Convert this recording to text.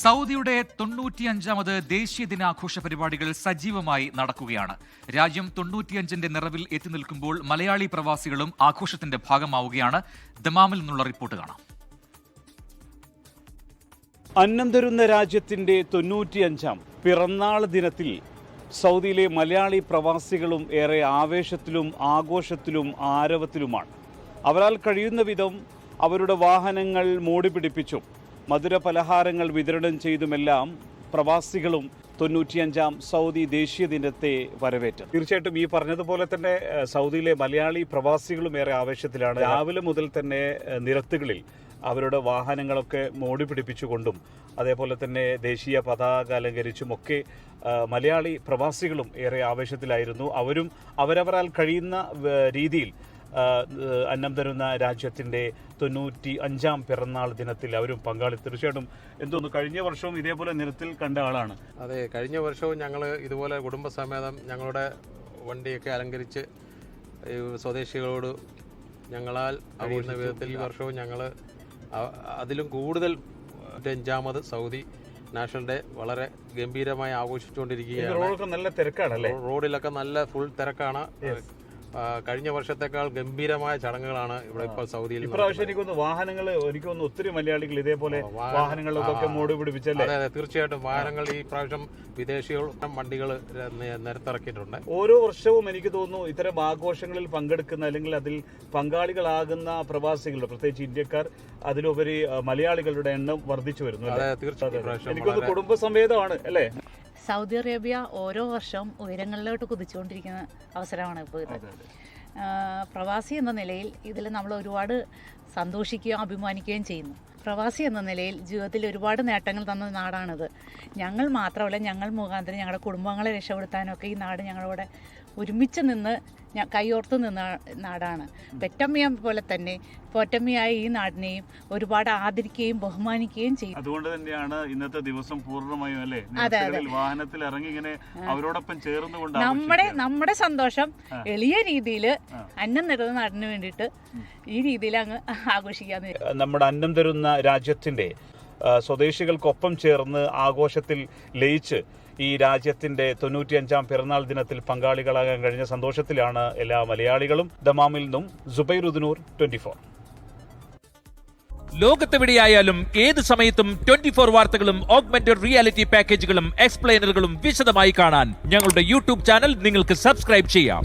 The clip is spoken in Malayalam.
സൗദിയുടെ തൊണ്ണൂറ്റിയഞ്ചാമത് ദേശീയ ദിനാഘോഷ പരിപാടികൾ സജീവമായി നടക്കുകയാണ്. രാജ്യം തൊണ്ണൂറ്റിയഞ്ചിന്റെ നിറവിൽ എത്തി നിൽക്കുമ്പോൾ മലയാളി പ്രവാസികളും ആഘോഷത്തിന്റെ ഭാഗമാവുകയാണ്. ദമാമിൽ നിന്നുള്ള റിപ്പോർട്ട് കാണാം. അന്നം തരുന്ന രാജ്യത്തിന്റെ തൊണ്ണൂറ്റിയഞ്ചാം പിറന്നാൾ ദിനത്തിൽ സൗദിയിലെ മലയാളി പ്രവാസികളും ഏറെ ആവേശത്തിലും ആഘോഷത്തിലും ആരവത്തിലുമാണ്. അവരാൽ കഴിയുന്ന വിധം അവരുടെ വാഹനങ്ങൾ മോടി പിടിപ്പിച്ചും മധുര പലഹാരങ്ങൾ വിതരണം ചെയ്തുമെല്ലാം പ്രവാസികളും തൊണ്ണൂറ്റിയഞ്ചാം സൗദി ദേശീയ ദിനത്തെ വരവേറ്റു. തീർച്ചയായിട്ടും ഈ പറഞ്ഞതുപോലെ തന്നെ സൗദിയിലെ മലയാളി പ്രവാസികളും ഏറെ ആവേശത്തിലാണ്. രാവിലെ മുതൽ തന്നെ നിരത്തുകളിൽ അവരുടെ വാഹനങ്ങളൊക്കെ മോടി പിടിപ്പിച്ചുകൊണ്ടും അതേപോലെ തന്നെ ദേശീയ പതാക അലങ്കരിച്ചുമൊക്കെ മലയാളി പ്രവാസികളും ഏറെ ആവേശത്തിലായിരുന്നു. അവരും അവരവരാൽ കഴിയുന്ന രീതിയിൽ അന്നം തരുന്ന രാജ്യത്തിന്റെ തൊണ്ണൂറ്റി അഞ്ചാം പിറന്നാൾ ദിനത്തിൽ അവരും പങ്കാളി. തീർച്ചയായിട്ടും എന്തോന്നു കഴിഞ്ഞ വർഷവും ഇതേപോലെ നിരത്തിൽ കണ്ട ആളാണ്. അതെ കഴിഞ്ഞ വർഷവും ഞങ്ങൾ ഇതുപോലെ കുടുംബസമേതം ഞങ്ങളുടെ വണ്ടിയൊക്കെ അലങ്കരിച്ച് സ്വദേശികളോട് ഞങ്ങളാൽ അറിയുന്ന വിധത്തിൽ ഈ വർഷവും ഞങ്ങൾ അതിലും കൂടുതൽ അഞ്ചാമത് സൗദി നാഷണൽ ഡേ വളരെ ഗംഭീരമായി ആഘോഷിച്ചുകൊണ്ടിരിക്കുകയാണ്. റോഡൊക്കെ നല്ല തിരക്കാണല്ലേ? റോഡിലൊക്കെ നല്ല ഫുൾ തിരക്കാണ്. കഴിഞ്ഞ വർഷത്തെക്കാൾ ഗംഭീരമായ ചടങ്ങുകളാണ് ഇവിടെ ഇപ്പോൾ സൗദിയിൽ ഇപ്രാവശ്യം എനിക്കൊന്ന് വാഹനങ്ങൾ എനിക്കൊന്ന് ഒത്തിരി മലയാളികൾ ഇതേപോലെ വാഹനങ്ങളിലൊക്കെ. മോടി പിടിപ്പിച്ചല്ലേ? അതെ അതെ തീർച്ചയായിട്ടും വാഹനങ്ങൾ ഈ പ്രാവശ്യം വിദേശികൾ വണ്ടികൾ നിരത്തിറക്കിയിട്ടുണ്ട്. ഓരോ വർഷവും എനിക്ക് തോന്നുന്നു ഇത്തരം ആഘോഷങ്ങളിൽ പങ്കെടുക്കുന്ന അല്ലെങ്കിൽ അതിൽ പങ്കാളികളാകുന്ന പ്രവാസികളുടെ പ്രത്യേകിച്ച് ഇന്ത്യക്കാർ അതിലുപരി മലയാളികളുടെ എണ്ണം വർദ്ധിച്ചു വരുന്നു? അതെ തീർച്ചയായിട്ടും എനിക്കൊന്ന് വളരെ- കുടുംബസമേതമാണ് അല്ലേ? സൗദി അറേബ്യ ഓരോ വർഷവും ഉയരങ്ങളിലോട്ട് കുതിച്ചുകൊണ്ടിരിക്കുന്ന അവസരമാണ് ഇപ്പോൾ ഇത്. പ്രവാസി എന്ന നിലയിൽ ഇതിൽ നമ്മൾ ഒരുപാട് സന്തോഷിക്കുകയും അഭിമാനിക്കുകയും ചെയ്യുന്നു. പ്രവാസി എന്ന നിലയിൽ ജീവിതത്തിൽ ഒരുപാട് നേട്ടങ്ങൾ തന്ന നാടാണിത്. ഞങ്ങൾ മാത്രമല്ല ഞങ്ങൾ മുഖാന്തരം ഞങ്ങളുടെ കുടുംബങ്ങളെ രക്ഷപ്പെടുത്താനൊക്കെ ഈ നാട് ഞങ്ങളോടെ ഒരുമിച്ച് നിന്ന് ഞ- കൈയോർത്ത് നിന്ന നാടാണ് പെറ്റമ്മയെ പോലെ തന്നെ പോറ്റമ്മയായ ഈ നാടിനെയും ഒരുപാട് ആദരിക്കുകയും ബഹുമാനിക്കുകയും ചെയ്യും അതുകൊണ്ട് തന്നെയാണ് ഇന്നത്തെ ദിവസം പൂർണമായും അല്ലേ അതെ. അതെ വാഹനത്തിൽ ഇറങ്ങി ഇങ്ങനെ അവരോടൊപ്പം ചേർന്നുകൊണ്ട് നമ്മുടെ നമ്മുടെ സന്തോഷം. എളിയ രീതിയിൽ. അന്നം നിറഞ്ഞ നാടിന് വേണ്ടിയിട്ട് ഈ രീതിയിൽ അങ്ങ് ആഘോഷിക്കാന്ന്. നമ്മുടെ അന്നം തരുന്ന രാജ്യത്തിന്റെ സ്വദേശികൾക്കൊപ്പം ചേർന്ന് ആഘോഷത്തിൽ ലയിച്ച് ഈ രാജ്യത്തിന്റെ തൊണ്ണൂറ്റിയഞ്ചാം പിറന്നാൾ ദിനത്തിൽ പങ്കാളികളാകാൻ കഴിഞ്ഞ സന്തോഷത്തിലാണ് എല്ലാ മലയാളികളും. ദമാമിൽ നിന്നും ജുബൈറുദ്ദൂർ ട്വന്റി ഫോർ ലോകത്തെവിടെയായാലും ഏത് സമയത്തും ട്വന്റി ഫോർ വാർത്തകളും ഓഗ്മെന്റഡ് റിയാലിറ്റി പാക്കേജുകളും എക്സ്പ്ലെയിനറുകളും വിശദമായി കാണാൻ ഞങ്ങളുടെ യൂട്യൂബ് ചാനൽ നിങ്ങൾക്ക് സബ്സ്ക്രൈബ് ചെയ്യാം.